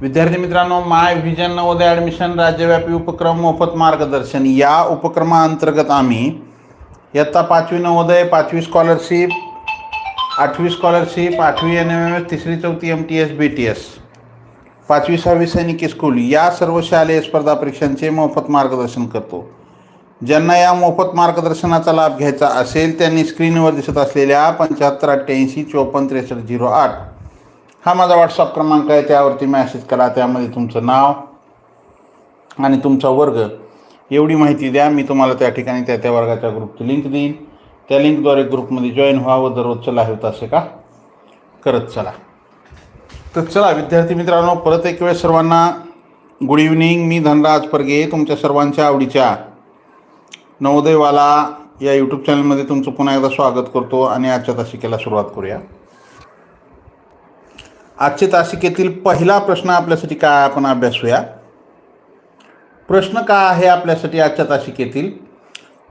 विद्यार्थी मित्रांनो माय vision Navodaya admission राज्यव्यापी उपक्रम मोफत मार्गदर्शन. या उपक्रमाअंतर्गत आम्ही इयत्ता पाचवी नवोदय पाचवी स्कॉलरशिप आठवी स्कॉलरशिप आठवी एन एम एम एस तिसरी चौथी M T S B T S पाचवी सहावी सैनिकी स्कूल या सर्व शालेय स्पर्धा परीक्षांचे मोफत मार्गदर्शन करतो. ज्यांना या मोफत मार्गदर्शनाचा लाभ घ्यायचा असेल त्यांनी स्क्रीनवर दिसत असलेल्या पंच्याहत्तर अठ्ठ्याऐंशी चोपन्न त्रेसष्ट झिरो आठ हा माझा व्हॉट्सअप क्रमांक आहे त्यावरती मॅसेज करा त्यामध्ये तुमचं नाव आणि तुमचा वर्ग. एवढी माहिती द्या मी तुम्हाला त्या ठिकाणी त्या त्या वर्गाच्या ग्रुपची लिंक देईन. त्या लिंकद्वारे ग्रुपमध्ये जॉईन व्हावं दररोजचं लाईव्ह असे का? करत चला. तर चला विद्यार्थी मित्रांनो परत एक वेळ सर्वांना गुड इव्हनिंग मी धनराज परगे तुमच्या सर्वांच्या आवडीच्या नवोदयवाला या यूट्यूब चॅनलमध्ये तुमचं पुन्हा एकदा स्वागत करतो आणि आजच्या तासिकेला सुरुवात करूया. आजच्या तासिकेतील पहिला प्रश्न आपल्यासाठी काय आपण अभ्यासूया? प्रश्न काय आहे आपल्यासाठी आजच्या तासिकेतील?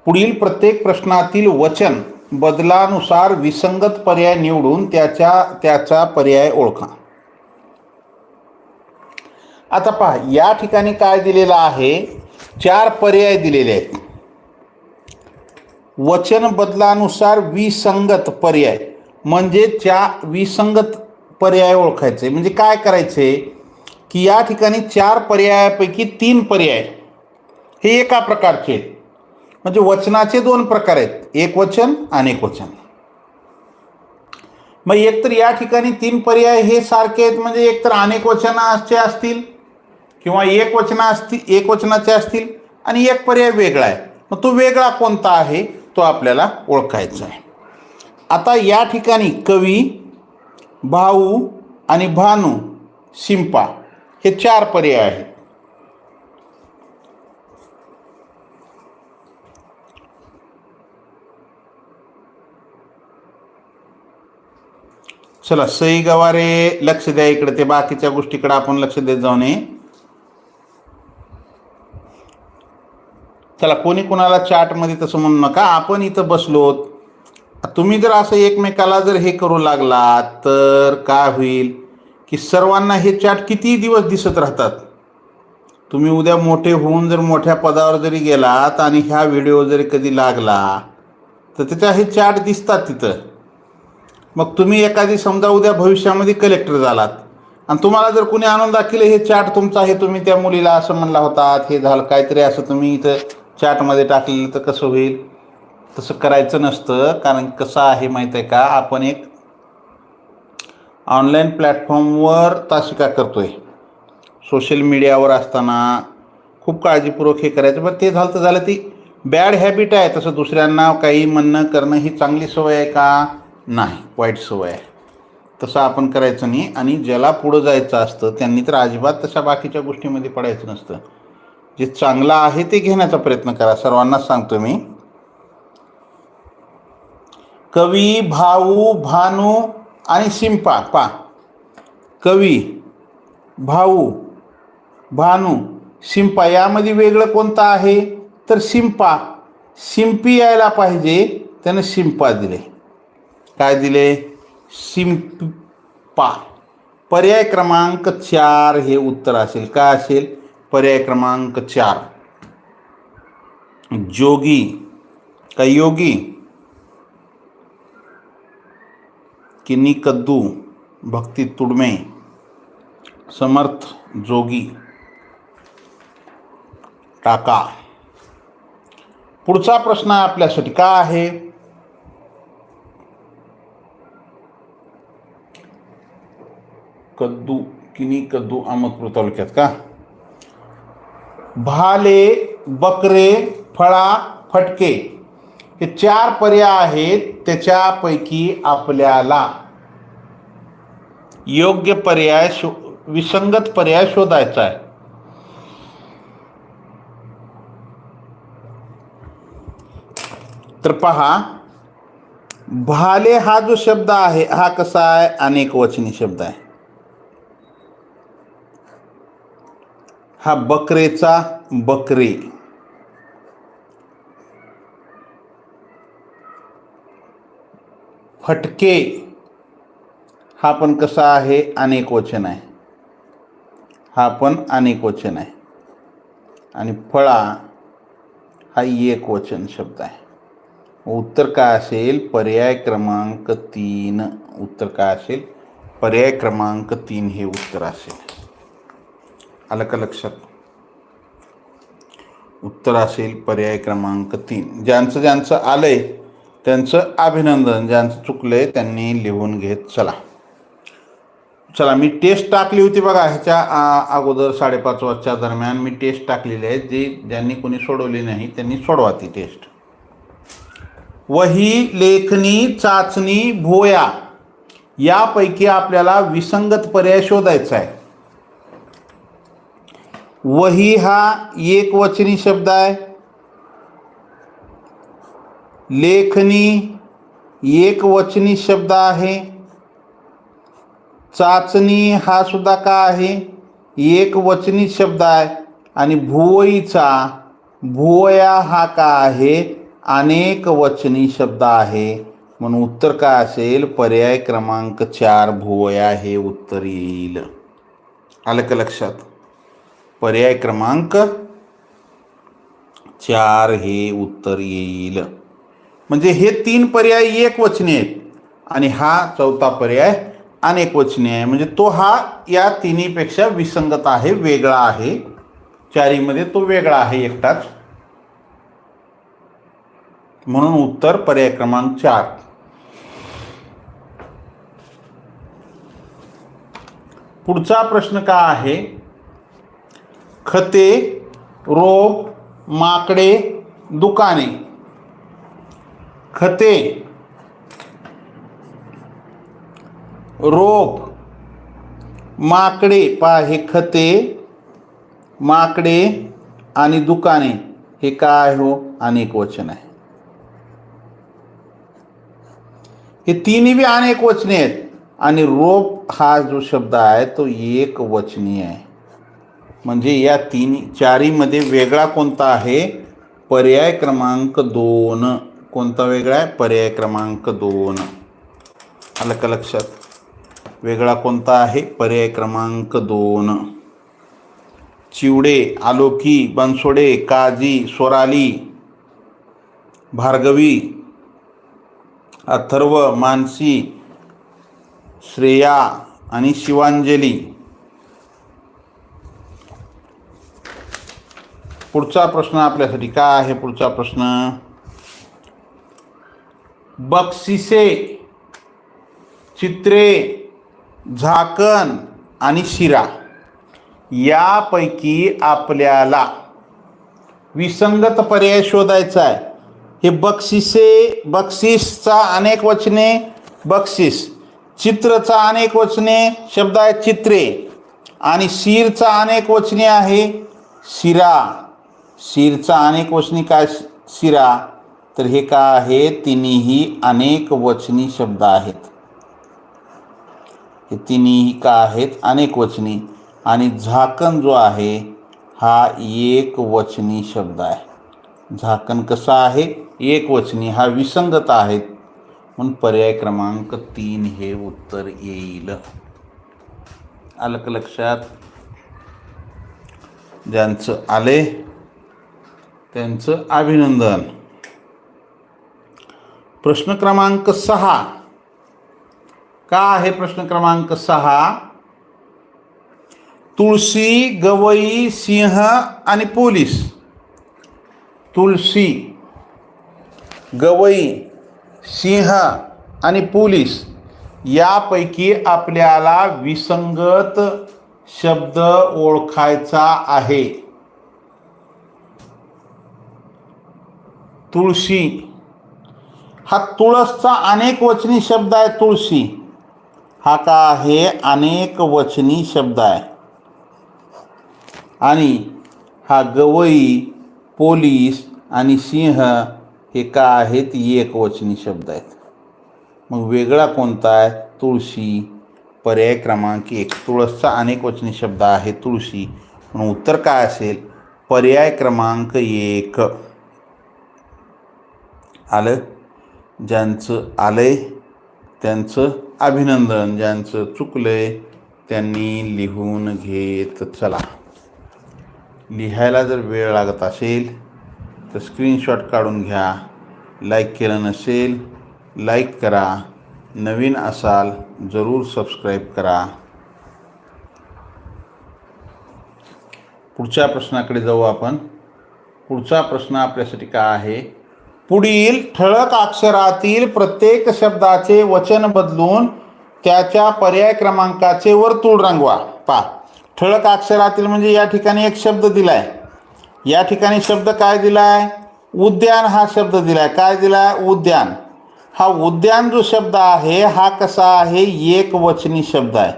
पुढील प्रत्येक प्रश्नातील वचन बदलानुसार विसंगत पर्याय निवडून त्याच्या त्याचा पर्याय ओळखा. आता पहा या ठिकाणी काय दिलेलं आहे? चार पर्याय दिलेले आहेत. वचन बदलानुसार विसंगत पर्याय. म्हणजे च्या विसंगत पर्याय ओळखायचे. म्हणजे काय करायचे? की या ठिकाणी चार पर्यायापैकी तीन पर्याय हे एका प्रकारचे आहेत. म्हणजे वचनाचे दोन प्रकार आहेत. एक वचन आणि एक वचन. मग एकतर या ठिकाणी तीन पर्याय हे सारखे आहेत. म्हणजे एकतर अनेक वचनाचे असतील किंवा एक वचना असतील एक वचनाचे असतील आणि एक पर्याय वेगळा आहे. मग तो वेगळा कोणता आहे? तो आपल्याला ओळखायचा आहे. आता या ठिकाणी कवी भाऊ आणि भानू शिंपा हे चार पर्याय आहेत. चला सई गवारे लक्ष द्या इकडे ते बाकीच्या गोष्टीकडे आपण लक्ष देत जाऊ नये. चला कोणी कोणाला चार्टमध्ये तसं म्हणू नका आपण इथं बसलोत. तुम्ही जर असं एकमेकाला जर हे करू लागला तर काय होईल? की सर्वांना हे चार्ट किती दिवस दिसत राहतात? तुम्ही उद्या मोठे होऊन जर मोठ्या पदावर जरी गेलात आणि ह्या व्हिडिओ जरी कधी लागला तर त्याच्या हे चार्ट दिसतात तिथं. मग तुम्ही एखादी समजा उद्या भविष्यामध्ये कलेक्टर झालात आणि तुम्हाला जर कुणी आणून दाखिले हे चार्ट तुमचा आहे तुम्ही त्या मुलीला असं म्हणला होतात हे झालं काहीतरी असं तुम्ही इथं चार्टमध्ये टाकलेलं तर कसं होईल? तसं करायचं नसतं कारण कसं आहे माहीत आहे का? आपण एक ऑनलाईन प्लॅटफॉर्मवर तासिका करतो आहे सोशल मीडियावर असताना खूप काळजीपूर्वक हे करायचं पण ते झालं तर झालं ती बॅड हॅबिट आहे. तसं दुसऱ्यांना काही म्हणणं करणं ही चांगली सवय आहे का? नाही वाईट सवय आहे. तसं आपण करायचं नाही. आणि ज्याला पुढं जायचं असतं त्यांनी तर अजिबात तशा बाकीच्या गोष्टीमध्ये पडायचं नसतं. जे चांगलं आहे ते घेण्याचा प्रयत्न करा. सर्वांनाच सांगतो मी. कवी भाऊ भानू आणि शिंपा पा. कवी भाऊ भानू शिंपा यामध्ये वेगळं कोणतं आहे? तर शिंपा शिंपी यायला पाहिजे त्यानं शिंपा दिले. काय दिले? शिंपा. पर्याय क्रमांक चार हे उत्तर असेल. काय असेल? पर्याय क्रमांक चार. जोगी. का योगी? किनी कद्दू भक्ती तुडमे समर्थ जोगी टाका. पुढचा प्रश्न आपल्यासाठी. का आहे? कद्दू किनी कद्दू अहमदपूर तालुक्यात का? भाले बकरे फळा फटके. हे चार पर्याय आहेत त्याच्यापैकी आपल्याला योग्य पर्याय शो विसंगत पर्याय शोधायचा आहे. तर पहा भाले हा जो शब्द आहे हा कसा आहे? अनेक वचनी शब्द आहे. हा बकरेचा बकरे. फटके. हा पण कसा आहे? अनेक वचन आहे. हा पण अनेक वचन आहे. आणि फळा हा एक वचन शब्द आहे. उत्तर काय असेल? पर्याय क्रमांक तीन. उत्तर काय असेल? पर्याय क्रमांक तीन हे उत्तर असेल. आलं का लक्षात? उत्तर असेल पर्याय क्रमांक तीन. ज्यांचं ज्यांचं आलं आहे त्यांचं अभिनंदन ज्यांचं चुकलंय त्यांनी लिहून घेत चला. चला मी टेस्ट टाकली होती बघा ह्याच्या अगोदर साडेपाच वाजच्या दरम्यान मी टेस्ट टाकलेली आहे. जी ज्यांनी कोणी सोडवली नाही त्यांनी सोडवा ती टेस्ट वही लेखनी चाचणी भोया यापैकी आपल्याला विसंगत पर्याय शोधायचा आहे. वही हा एक वचनी शब्द आहे. लेखनी एक वचनी शब्द आहे. चाचणी हा सुद्धा का आहे? एक वचनी शब्द आहे. आणि भुवईचा भुवया हा का आहे? अनेक वचनी शब्द आहे. म्हणून उत्तर काय असेल? पर्याय क्रमांक चार भुवया हे उत्तर येईल. आलं का लक्षात? पर्याय क्रमांक चार हे उत्तर येईल. म्हणजे हे तीन पर्याय एक वचने आहेत. आणि हा चौथा पर्याय अनेक वचने आहे. म्हणजे तो हा या तिन्हीपेक्षा विसंगत आहे वेगळा आहे. चारीमध्ये तो वेगळा आहे एकटाच. म्हणून उत्तर पर्याय क्रमांक चार. पुढचा प्रश्न का आहे? खते रोप माकडे दुकाने. खते रोप माकडे पा हे खते माकडे आणि दुकाने हे काय हो? अनेक वचन आहे. हे तिन्ही बी अनेक वचने आहेत. आणि रोप हा जो शब्द आहे तो एक वचनी आहे. म्हणजे या तीन चारीमध्ये वेगळा कोणता आहे? पर्याय क्रमांक दोन. कोणता वेगळा आहे? पर्याय क्रमांक दोन. आलं का लक्षात. वेगळा कोणता आहे? पर्याय क्रमांक दोन. चिवडे आलोकी बनसोडे काजी सोराली भार्गवी अथर्व मानसी श्रेया आणि शिवांजली. पुढचा प्रश्न आपल्यासाठी काय आहे? पुढचा प्रश्न? बक्षिसे चित्रे झाकण आणि शिरा यापैकी आपल्याला विसंगत पर्याय शोधायचा आहे. हे बक्षिसे बक्षिसचा अनेक वचने बक्षीस चित्रचा अनेक वचने शब्द आहे चित्रे आणि शिरचा अनेक वचने आहे शिरा. शिरचा अनेक वचने काय? शिरा. तर हे काय आहे? तिन्ही अनेक वचनी शब्द आहेत. हे तिन्ही का आहेत? अनेक वचनी. आणि झाकण जो आहे हा एक वचनी शब्द आहे. झाकण कसा आहे? एक वचनी. हा विसंगत आहेत म्हणून पर्याय क्रमांक तीन हे उत्तर येईल. आलं का लक्षात? ज्यांचं आले त्यांचं अभिनंदन. प्रश्न क्रमांक सहा. का आहे प्रश्न क्रमांक सहा? तुळशी गवई सिंह आणि पोलीस. तुळशी गवई सिंह आणि पोलीस यापैकी आपल्याला विसंगत शब्द ओळखायचा आहे. तुळशी हा तुळसचा अनेक वचनी शब्द आहे तुळशी. हा का आहे? अनेक वचनी शब्द आहे. आणि हा गवई पोलीस आणि सिंह हे का आहेत? एकवचनी शब्द आहेत. मग वेगळा कोणता आहे? तुळशी. पर्याय क्रमांक एक. तुळसचा अनेक वचनी शब्द आहे तुळशी. म्हणून उत्तर काय असेल? पर्याय क्रमांक एक. आलं? ज्यांचं आलंय त्यांचं अभिनंदन ज्यांचं चुकलंय त्यांनी लिहून घेत चला. लिहायला जर वेळ लागत असेल तर स्क्रीनशॉट काढून घ्या. लाईक केलं नसेल लाईक करा. नवीन असाल जरूर सबस्क्राईब करा. पुढच्या प्रश्नाकडे जाऊ आपण. पुढचा प्रश्न आपल्यासाठी काय आहे? पुढील ठळक अक्षरातील प्रत्येक शब्दाचे वचन बदलून त्याच्या पर्याय क्रमांकाचे वर्तुळ रंगवा. पा ठळक अक्षरातील म्हणजे या ठिकाणी एक शब्द दिलाय. या ठिकाणी शब्द काय दिलाय? उद्यान हा शब्द दिलाय. काय दिलाय? उद्यान. हा उद्यान जो शब्द आहे हा कसा आहे? एक वचनी शब्द आहे.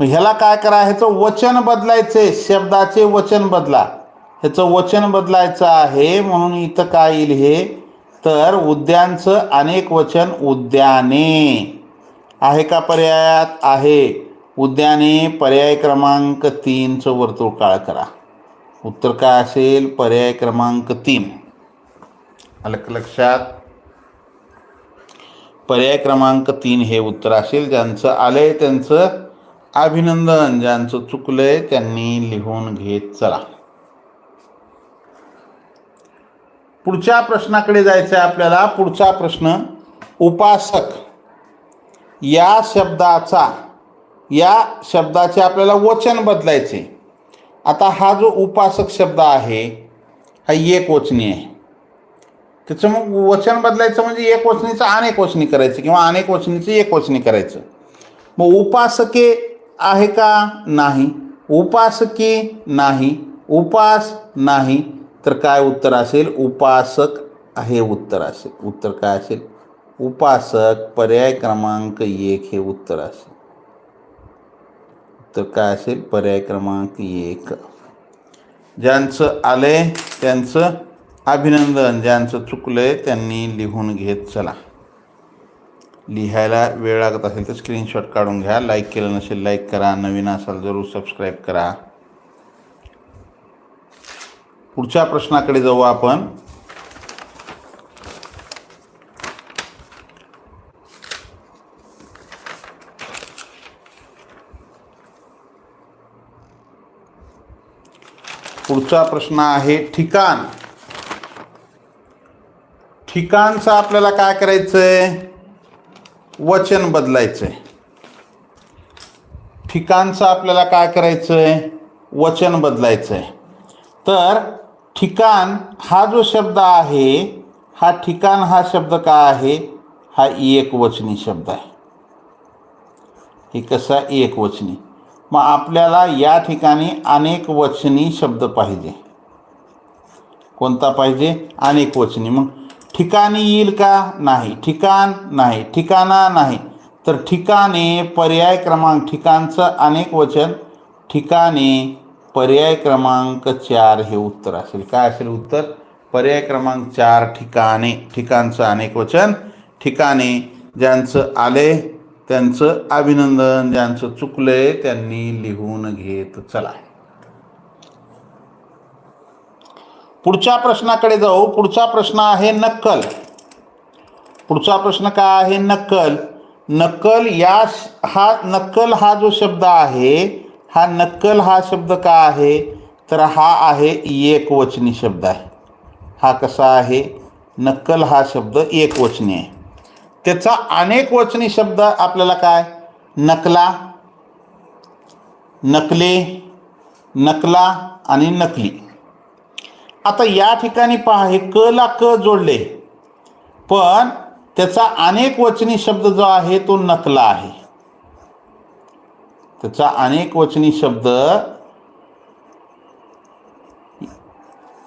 मग ह्याला काय करा ह्याचं वचन बदलायचे. शब्दाचे वचन बदला. ह्याचं वचन बदलायचं आहे म्हणून इथं काय येईल हे? तर उद्यानचं अनेक वचन उद्याने. आहे का पर्यायात? आहे. उद्याने पर्याय क्रमांक तीनचं वर्तुळ काळ करा. उत्तर काय असेल? पर्याय क्रमांक तीन. आलं लक्षात. पर्याय क्रमांक तीन हे उत्तर असेल. ज्यांचं आलंय त्यांचं अभिनंदन ज्यांचं चुकलंय त्यांनी लिहून घेत चला. पुढच्या प्रश्नाकडे जायचं आहे आपल्याला. पुढचा प्रश्न उपासक. या शब्दाचा या शब्दाचे आपल्याला वचन बदलायचे. आता हा जो उपासक शब्द आहे हा एक वचनी आहे. त्याचं मग वचन बदलायचं म्हणजे एक वचनीचं अनेक वचनी करायचं किंवा अनेक वचनीचं एक वचनी करायचं. मग उपासके आहे का? नाही. उपासके नाही. उपास नाही. तर काय उत्तर असेल? उपासक हे उत्तर असेल. उत्तर काय असेल? उपासक पर्याय क्रमांक एक हे उत्तर असेल. उत्तर काय असेल? पर्याय क्रमांक एक. ज्यांचं आलंय त्यांचं अभिनंदन. ज्यांचं चुकलंय त्यांनी लिहून घेत चला. लिहायला वेळ लागत असेल तर स्क्रीनशॉट काढून घ्या. लाईक केलं नसेल लाईक करा. नवीन असाल जरूर सबस्क्राईब करा. पुढच्या प्रश्नाकडे जाऊ आपण. पुढचा प्रश्न आहे ठिकाण. ठिकाणचं आपल्याला काय करायचंय? वचन बदलायचंय. ठिकाणचं आपल्याला काय करायचंय? वचन बदलायचंय. तर ठिकाण हा जो शब्द आहे हा ठिकाण हा शब्द का आहे? हा एक वचनी शब्द आहे. हे कसा एक वचनी मग आपल्याला या ठिकाणी अनेक वचनी शब्द पाहिजे. कोणता पाहिजे? अनेक वचनी. मग ठिकाणी येईल का? नाही. ठिकाण नाही. ठिकाणा नाही. तर ठिकाणे पर्याय क्रमांक ठिकाणचं अनेक वचन ठिकाणे पर्याय क्रमांक चार हे उत्तर असेल. काय असेल उत्तर? पर्याय क्रमांक चार ठिकाणे. ठिकाणचं अनेक वचन. ठिकाणे ज्यांचं आले त्यांचं अभिनंदन. ज्यांचं चुकलंय त्यांनी लिहून घेत चला. पुढच्या प्रश्नाकडे जाऊ. पुढचा प्रश्न आहे नक्कल. पुढचा प्रश्न काय आहे? नक्कल. नक्कल या हा नक्कल हा जो शब्द आहे हा नक्कल हा शब्द का आहे? तर हा आहे एकवचनी शब्द आहे. हा कसा आहे? नक्कल हा शब्द एकवचनी आहे. त्याचा अनेक वचनी शब्द आपल्याला काय? नकला नकले नकला आणि नकली. आता या ठिकाणी पहा हे क ला क जोडले. पण त्याचा अनेक वचनी शब्द जो आहे तो नकला आहे. त्याचा अनेक वचनी शब्द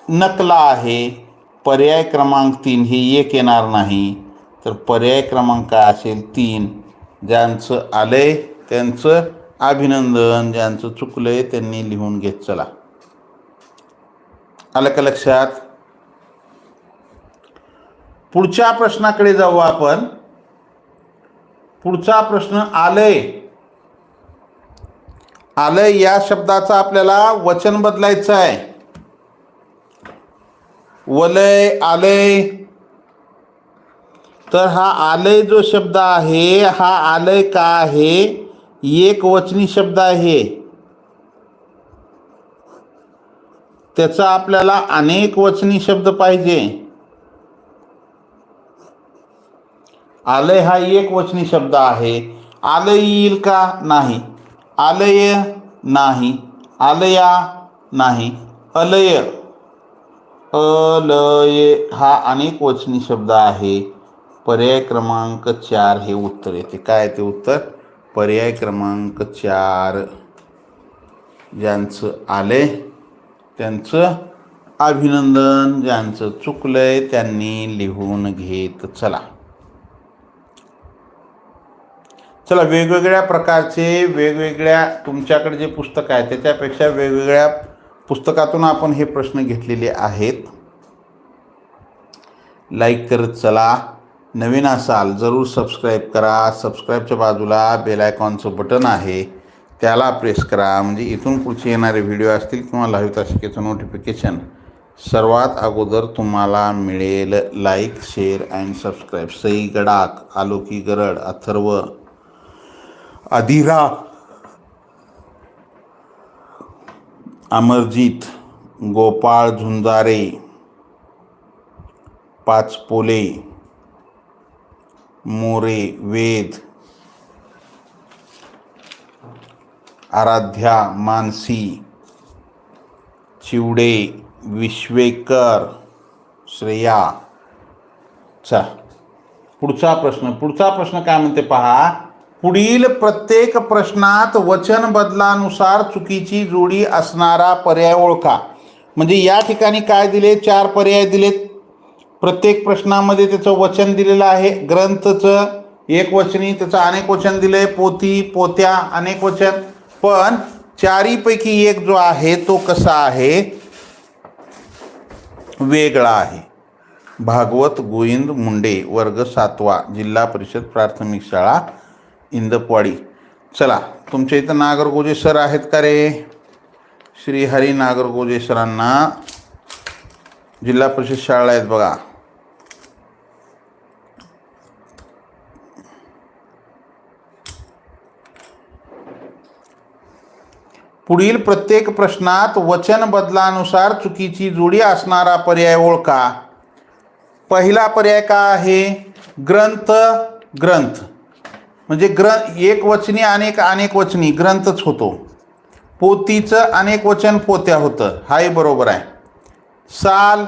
नकला आहे. पर्याय क्रमांक तीन हे एक येणार नाही. तर पर्याय क्रमांक काय असेल? तीन. ज्यांचं आलंय त्यांचं अभिनंदन ज्यांचं चुकलंय त्यांनी लिहून घेत चला. आलं का लक्षात? पुढच्या प्रश्नाकडे जाऊ आपण. पुढचा प्रश्न आलंय. आलय या शब्दाचा आपल्याला वचन बदलायचं आहे. वलय आलय. तर हा आलय जो शब्द आहे हा आलय का आहे? एक वचनी शब्द आहे. त्याचा आपल्याला अनेक वचनी शब्द पाहिजे. आलय हा एक वचनी शब्द आहे. आलय येईल का? नाही. आलय नाही आलया नाही अलय. अलय हा अनेक वचनी शब्द आहे. पर्याय क्रमांक चार हे उत्तर येते. काय ते उत्तर? पर्याय क्रमांक चार. ज्यांचं आले त्यांचं अभिनंदन ज्यांचं चुकलंय त्यांनी लिहून घेत चला. चला वेगवेगळ्या प्रकारचे वेगवेगळ्या तुमच्याकडे जे पुस्तक आहे त्याच्यापेक्षा वेगवेगळ्या पुस्तकातून आपण हे प्रश्न घेतलेले आहेत. लाईक करत चला. नवीन असाल जरूर सबस्क्राईब करा. सबस्क्राईबच्या बाजूला बेल आयकॉनचं बटन आहे. त्याला प्रेस करा. म्हणजे इथून पुढचे येणारे व्हिडिओ असतील किंवा लाईव्ह तासिकेचं नोटिफिकेशन सर्वात अगोदर तुम्हाला मिळेल. Like share and subscribe Sai Gadak Aloki Garad Atharva Adhira Amarjeet Gopal Jhunjare Pachpole More Ved Aradhya Mansi Chivde Vishwekar Shreya. चा पुढचा प्रश्न पुढचा प्रश्न काय म्हणते पहा? पुढील प्रत्येक प्रश्नात वचन बदलानुसार चुकीची जोडी असणारा पर्याय ओळखा. म्हणजे या ठिकाणी काय दिले? चार पर्याय दिलेत. प्रत्येक प्रश्नामध्ये त्याचं वचन दिलेलं आहे. ग्रंथचं एक वचनी त्याचं अनेक वचन दिलं आहे पोती पोत्या अनेक वचन. पण चारीपैकी एक जो आहे तो कसा आहे? वेगळा आहे. भागवत गोविंद मुंडे वर्ग सातवा जिल्हा परिषद प्राथमिक शाळा इंदपवाडी. चला तुमच्या इथं नागरगोजे सर आहेत का रे? श्री हरी नागरगोजे सरांना जिल्हा परिषद शाळा आहेत बघा. पुढील प्रत्येक प्रश्नात वचन बदलानुसार चुकीची जोडी असणारा पर्याय ओळखा. पहिला पर्याय का आहे? ग्रंथ ग्रंथ. म्हणजे ग्र एक वचनी अनेक अनेक वचनी ग्रंथच होतो. पोतीचं अनेक वचन पोत्या होतं. हाही बरोबर आहे. साल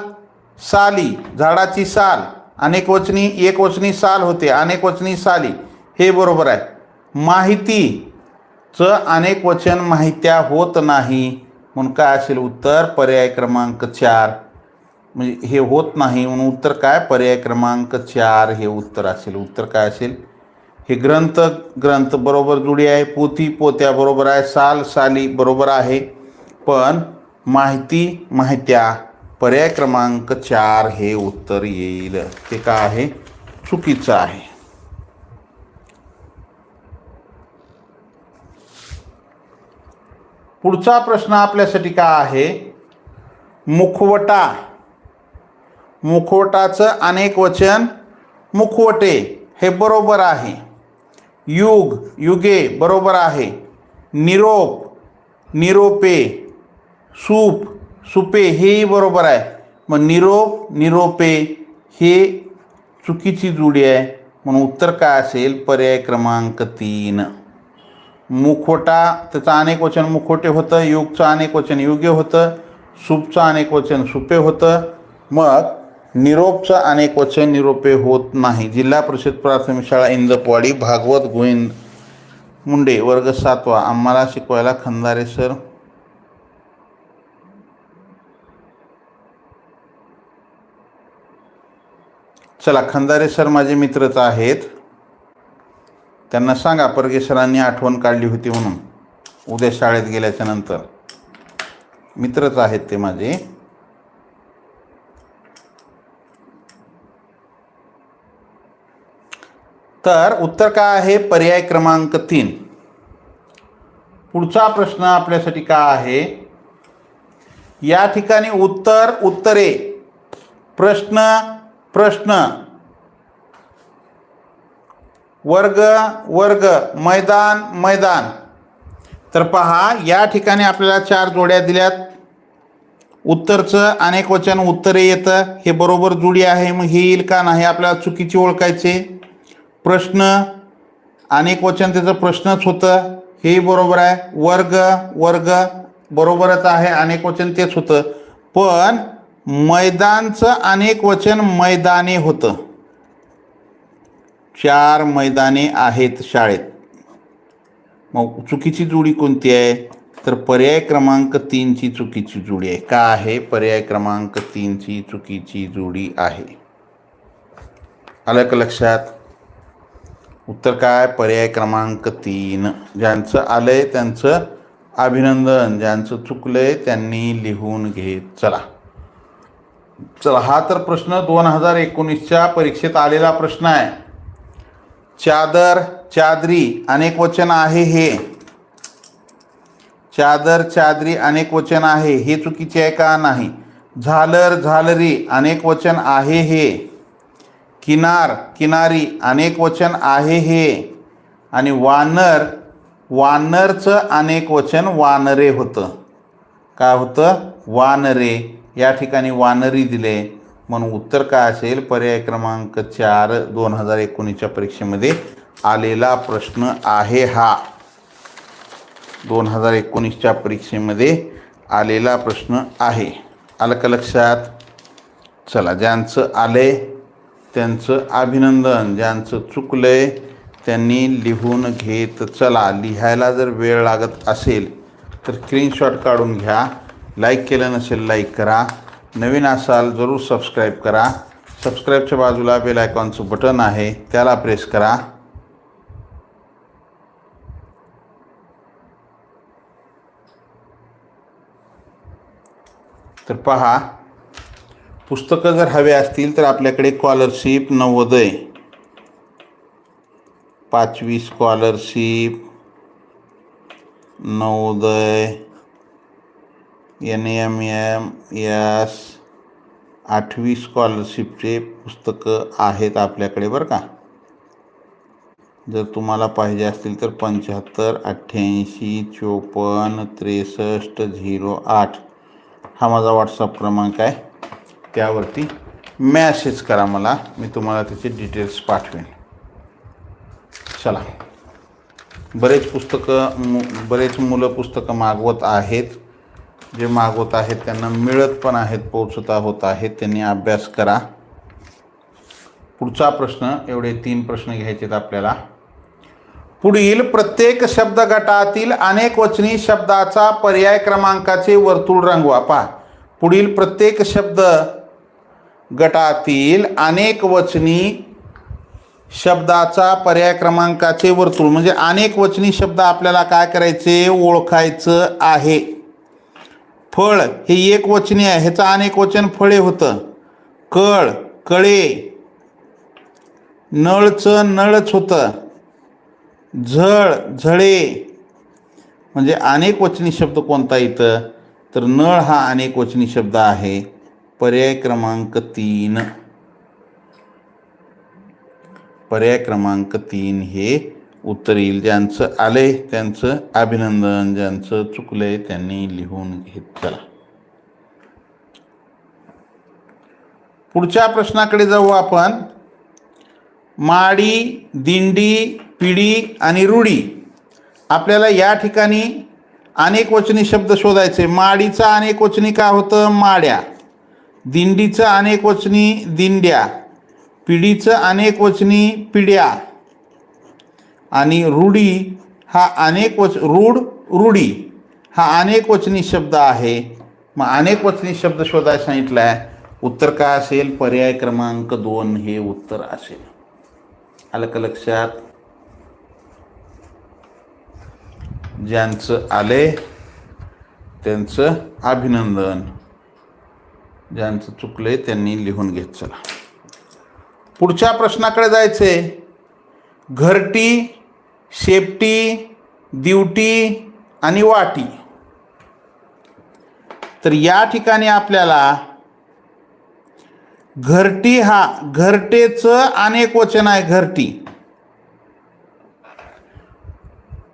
साली झाडाची साल अनेक वचनी एक वचनी साल होते अनेक वचनी साली. हे बरोबर आहे. माहितीचं अनेक वचन माहित्या होत नाही म्हणून काय असेल उत्तर? पर्याय क्रमांक चार. म्हणजे हे होत नाही म्हणून उत्तर काय? पर्याय क्रमांक चार हे उत्तर असेल. उत्तर काय असेल? हे ग्रंथ ग्रंथ बरोबर जुडी आहे पोथी पोत्या बरोबर आहे साल साली बरोबर आहे. पण माहिती माहित्या पर्याय क्रमांक चार हे उत्तर येईल. ते का आहे? चुकीचं आहे. पुढचा प्रश्न आपल्यासाठी का आहे? मुखवटा. मुखवटाचं अनेक वचन मुखवटे हे बरोबर आहे. युग युगे बरोबर आहे. निरोप निरोपे सूप सुपे हेही बरोबर आहे. मग निरोप निरोपे हे चुकीची जोडी आहे. म्हणून उत्तर काय असेल? पर्याय क्रमांक तीन. मुखवटा त्याचं अनेक वचन मुखोटे होतं. युगचं अनेक वचन युगे होतं. सूपचं अनेक वचन सुपे होतं. मग निरोपचं अनेक वचन निरोपे होत नाही. जिल्हा परिषद प्राथमिक शाळा इंदपवाडी भागवत गोविंद मुंडे वर्ग सातवा. आम्हाला शिकवायला खंदारे सर. चला खंदारे सर माझे मित्रच आहेत. त्यांना सांगा परगे सरांनी आठवण काढली होती म्हणून. उद्या शाळेत गेल्याच्यानंतर. मित्रच आहेत ते माझे. तर उत्तर काय आहे? पर्याय क्रमांक तीन. पुढचा प्रश्न आपल्यासाठी काय आहे? या ठिकाणी उत्तर उत्तरे. प्रश्न प्रश्न. वर्ग वर्ग मैदान मैदान. तर पहा या ठिकाणी आपल्याला चार जोड्या दिल्यात. उत्तरचं अनेक वचन उत्तरे येतं. हे बरोबर जुडी आहे मग हे येईल का नाही? आपल्याला चुकीची ओळखायचे. प्रश्न अनेक वचन त्याचं प्रश्नच होतं. हेही बरोबर आहे. वर्ग वर्ग बरोबरच आहे. अनेक वचन तेच होतं. पण मैदानचं अनेक वचन मैदाने होतं. चार मैदाने आहेत शाळेत. मग चुकीची जोडी कोणती आहे? तर पर्याय क्रमांक तीनची चुकीची जोडी आहे. का आहे? पर्याय क्रमांक तीनची चुकीची जोडी आहे. आलं का लक्षात? उत्तर काय? पर्याय क्रमांक तीन. ज्यांचं आलंय त्यांचं अभिनंदन. ज्यांचं चुकलंय त्यांनी लिहून घेत चला. चला हा तर प्रश्न दोन हजार एकोणीसच्या परीक्षेत आलेला प्रश्न आहे. चादर चादरी अनेक वचन आहे हे. चादर चादरी अनेक वचन आहे हे चुकीचे आहे का नाही? झालर झालरी अनेक वचन आहे हे. किनार किनारी अनेक वचन आहे हे. आणि वानर वानरचं अनेक वचन वानरे होतं. काय होतं? वानरे. या ठिकाणी वानरी दिले. म्हणून उत्तर काय असेल? पर्याय क्रमांक चार दोन हजार एकोणीसच्या परीक्षेमध्ये आलेला प्रश्न आहे हा. दोन हजार एकोणीसच्या परीक्षेमध्ये आलेला प्रश्न आहे. आलं का लक्षात? चला ज्यांचं आले त्यांचं अभिनंदन ज्यांचं चुकलंय त्यांनी लिहून घेत चला. लिहायला जर वेळ लागत असेल तर स्क्रीनशॉट काढून घ्या. लाईक केलं नसेल लाईक करा. नवीन असाल जरूर सबस्क्राईब करा. सबस्क्राईबच्या बाजूला बेल आयकॉनचं बटन आहे त्याला प्रेस करा. तर पहा पुस्तकं जर हवे असतील तर आपल्याकडे स्कॉलरशिप नवोदय. पाचवी scholarship Navodaya N M M S आठवी स्कॉलरशिपचे पुस्तकं आहेत आपल्याकडे बरं का. जर तुम्हाला पाहिजे असतील तर पंच्याहत्तर अठ्ठ्याऐंशी चोपन्न त्रेसष्ट झिरो आठ. हा माझा व्हॉट्सअप क्रमांक आहे. त्यावरती मॅसेज करा मला. मी तुम्हाला त्याचे डिटेल्स पाठवेन. चला. बरेच पुस्तकं मु बरेच मुलं पुस्तकं मागवत आहेत. जे मागवत आहेत त्यांना मिळत पण आहेत पोचता होत आहेत. त्यांनी अभ्यास करा. पुढचा प्रश्न एवढे तीन प्रश्न घ्यायचे आहेत आपल्याला. पुढील प्रत्येक शब्द गटातील अनेक वचनी शब्दाचा पर्याय क्रमांकाचे वर्तुळ रंगवा. पहा. पुढील प्रत्येक शब्द गटातील अनेक वचनी शब्दाचा पर्याय क्रमांकाचे वर्तुळ. म्हणजे अनेक वचनी शब्द आपल्याला काय करायचे? ओळखायचं आहे. फळ हे एक वचनी आहे. ह्याचं अनेक वचन फळे होतं. कळ कळे नळचं नळच होतं. झळ झळे. म्हणजे अनेक वचनी शब्द कोणता इथं? तर नळ हा अनेक वचनी शब्द आहे. पर्याय क्रमांक तीन. पर्याय क्रमांक तीन हे उत्तर येईल. ज्यांचं आले त्यांचं अभिनंदन ज्यांचं चुकलंय त्यांनी लिहून घेत चला. पुढच्या प्रश्नाकडे जाऊ आपण. माडी दिंडी पिढी आणि रूढी. आपल्याला या ठिकाणी अनेक वचनी शब्द शोधायचे. माडीचा अनेक वचनी होतं? माड्या. दिंडीचं अनेक वचनी दिंड्या पिढीचं अनेक वचनी पिढ्या. आणि रूढी हा अनेक वच रूढ रूढी हा अनेक वचनी शब्द आहे. मग अनेक वचनी शब्द शोधायला सांगितला आहे उत्तर काय असेल? पर्याय क्रमांक दोन हे उत्तर असेल. आलं का लक्षात. ज्यांचं आले त्यांचं अभिनंदन. ज्यांचं चुकलंय त्यांनी लिहून घेत चला. पुढच्या प्रश्नाकडे जायचे. घरटी शेपटी दिवटी आणि वाटी. तर या ठिकाणी आपल्याला घरटी हा घरटेचं अनेक वचन आहे घरटी.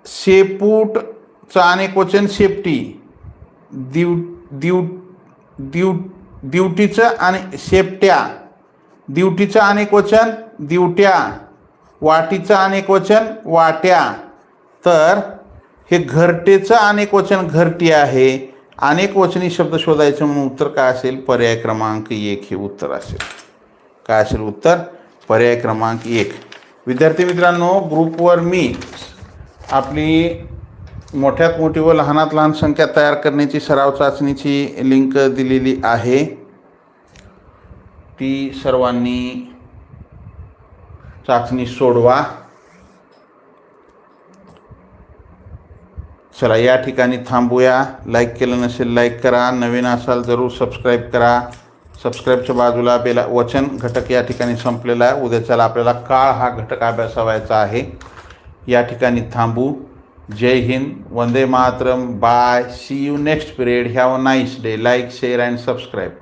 शेपूटचं अनेक वचन शेपटी. दिव दिव दिव दिवटीचं आणि शेपट्या. दिवटीचं अनेक वचन दिवट्या. वाटीचं अनेक वचन वाट्या. तर हे घरटेचं अनेक वचन घरटी आहे. अनेक वचनी शब्द शोधायचं म्हणून उत्तर काय असेल? पर्याय क्रमांक एक हे उत्तर असेल. काय असेल उत्तर? पर्याय क्रमांक एक. विद्यार्थी मित्रांनो ग्रुपवर मी आपली मोठ्यात मोठी व लहानात लहान संख्या तयार करण्याची सराव चाचणीची लिंक दिलेली आहे. ती सर्वांनी चाचणी सोडवा. चला या ठिकाणी थांबूया. लाईक केलं नसेल लाईक करा. नवीन असाल जरूर सबस्क्राईब करा. सबस्क्राईबच्या बाजूला बेला वचन घटक या ठिकाणी संपलेला आहे. उद्याच्याला आपल्याला काळ हा घटक अभ्यासावायचा आहे. या ठिकाणी थांबू. जय Hind Vande Mataram bye see you next period have a nice day like share and subscribe